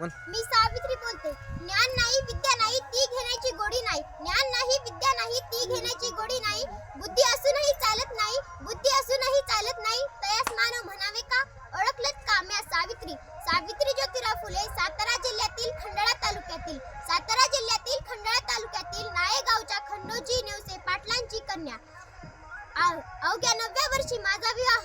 मी सावित्री बोलते. ज्ञान नाही विद्या नाही ती घेण्याची गोडी नाही. ज्ञान नाही विद्या नाही ती घेण्याची गोडी नाही. बुद्धी असूनही चालत नाही बुद्धी असूनही चालत नाही. तयास मानव म्हणावे का? ओळखलत काम्या सावित्री? सावित्री ज्योतिराव फुले सातारा जिल्ह्यातील खंडाळा तालुक्यातील सातारा जिल्ह्यातील खंडाळा तालुक्यातील नायगावच्या खंडोजी नेवसे पाटलांची कन्या. अवघ्या नव्या वर्षी माझा विवाह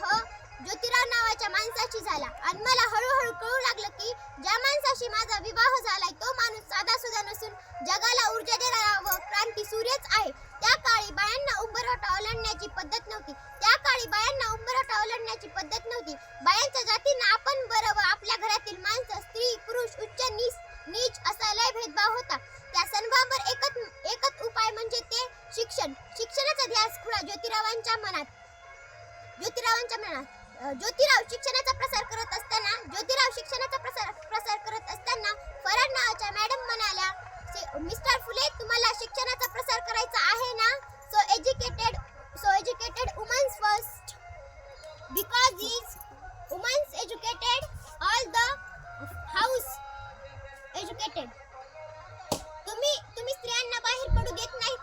ज्योतिराव ज्योतिरावांच्या मनात. ज्योतिरावांच्या मनात. ज्योतिराव शिक्षणाचा प्रसार करत असताना ज्योतिराव शिक्षणाचा प्रसार प्रसार करत असताना फरार नावाच्या मॅडम म्हणाल्या मिस्टर फुले तुम्हाला शिक्षणाचा प्रसार करायचा आहे ना? So educated so educated womens first because is womens educated all the house educated तुम्ही तुम्ही स्त्रियांना बाहेर पडू देत नाही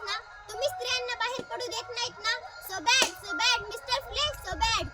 तुम्ही स्त्रियांना बाहेर पडू देत नाहीत ना? So bad so bad mister flex so bad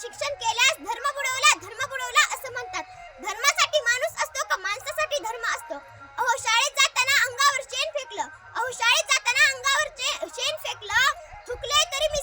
शिक्षण केल्यास धर्म बुडवला धर्म बुडवला असं म्हणतात. धर्मासाठी माणूस असतो का माणसासाठी धर्म असतो? अहो शाळेत जाताना अंगावर शेण फेकलं. अहो शाळेत जाताना अंगावर शेण फेकलं. थुकले तरी मी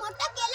ಮೊಟ್ಟಕ್ಕೆ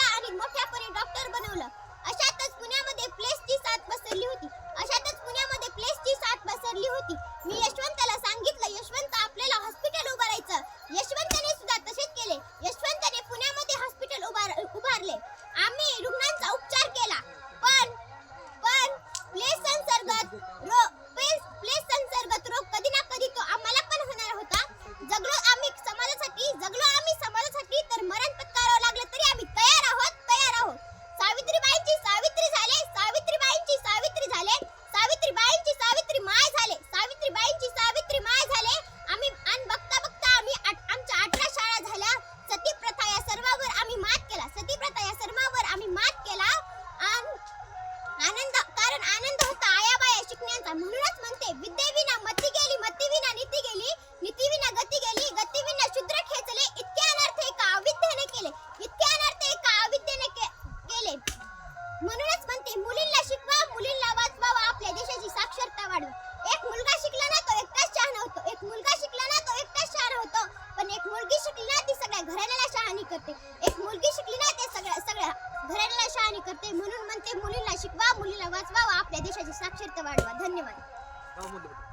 एक मुलगी शिकली ना ते सगळ्या सगळ्या घराला शहाणी करते. म्हणून म्हणते मुलीला शिकवा मुलीला वाचवा आपल्या देशाची साक्षरता वाढवा. धन्यवाद.